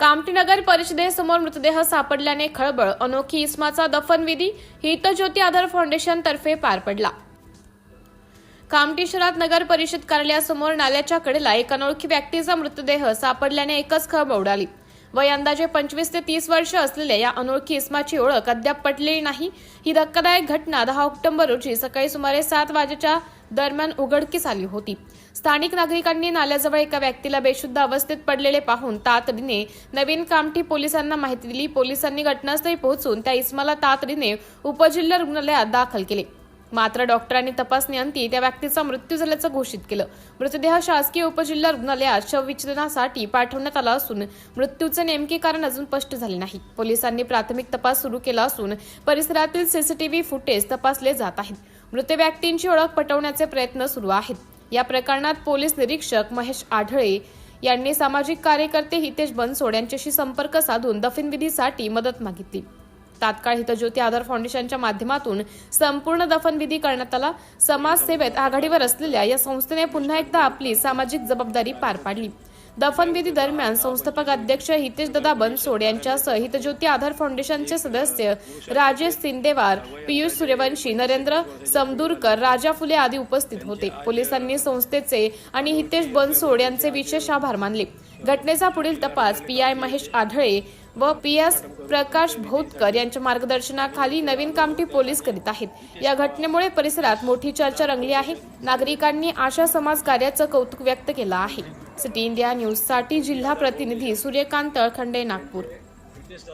कामटीनगर परिषदेसमोर मृतदेह सापडल्याने खळबळ. अनोखी इस्माचा दफनविधी हितज्योती आधार फाउंडेशन तर्फे पार पडला. कामठी शहरात नगर परिषद कार्यालयासमोर नाल्याच्या कडेला एक अनोळखी व्यक्तीचा मृतदेह सापडल्याने एकच खळबळ उडाली. वय अंदाजे पंचवीस ते तीस वर्ष असलेल्या या अनोळखी इस्माची ओळख अद्याप पटलेली नाही. ही धक्कादायक घटना दहा ऑक्टोबर रोजी सकाळी सुमारे सात वाजेच्या दरम्यान उघडकीस आली होती. स्थानिक नागरिकांनी नाल्याजवळ एका व्यक्तीला बेशुद्ध अवस्थेत पडलेले पाहून तातडीने नवीन कामठी पोलिसांना माहिती दिली. पोलिसांनी घटनास्थळी पोहोचून त्या इस्माला तातडीने उपजिल्हा रुग्णालयात दाखल केले. मात्र डॉक्टरांनी तपासणी अंती त्या व्यक्तीचा मृत्यू झाल्याचं घोषित केलं. मृतदेह शासकीय उपजिल्हा रुग्णालयात शवविच्छेदनासाठी पाठवण्यात आला असून मृत्यूचे नेमके कारण अजून स्पष्ट झाले नाही. पोलिसांनी प्राथमिक तपास सुरू केला असून परिसरातील सीसीटीव्ही फुटेज तपासले जात आहेत. मृत व्यक्तींची ओळख पटवण्याचे प्रयत्न सुरू आहेत. या प्रकरणात पोलीस निरीक्षक महेश आढळे यांनी सामाजिक कार्यकर्ते हितेश बनसोड यांच्याशी संपर्क साधून दफनविधीसाठी मदत मागितली. तात्काळ हितज्योती आधार फाउंडेशनच्या माध्यमातून संपूर्ण दफनविधी करण्यात आला. समाजसेवेत आघाडीवर असलेल्या या संस्थेने पुन्हा एकदा आपली सामाजिक जबाबदारी पार पाडली. दफनविधी दरम्यान संस्थापक अध्यक्ष हितेश दादा बनसोड यांच्यासह हितज्योती आधार फाउंडेशनचे सदस्य राजेश सिंदेवार पियुष सूर्यवंशी नरेंद्र समदूरकर राजा फुले आदी उपस्थित होते. पोलिसांनी संस्थेचे आणि हितेश बनसोड यांचे विशेष आभार मानले. घटनेचा पुढील तपास पी आय महेश आढळे व पी एस प्रकाश भोतकर यांच्या मार्गदर्शनाखाली नवीन कामठी पोलीस करीत आहेत. या घटनेमुळे परिसरात मोठी चर्चा रंगली आहे. नागरिकांनी आशा समाज कार्याचं कौतुक व्यक्त केलं आहे. सिटी इंडिया न्यूजसाठी जिल्हा प्रतिनिधी सूर्यकांत तळखंडे नागपूर.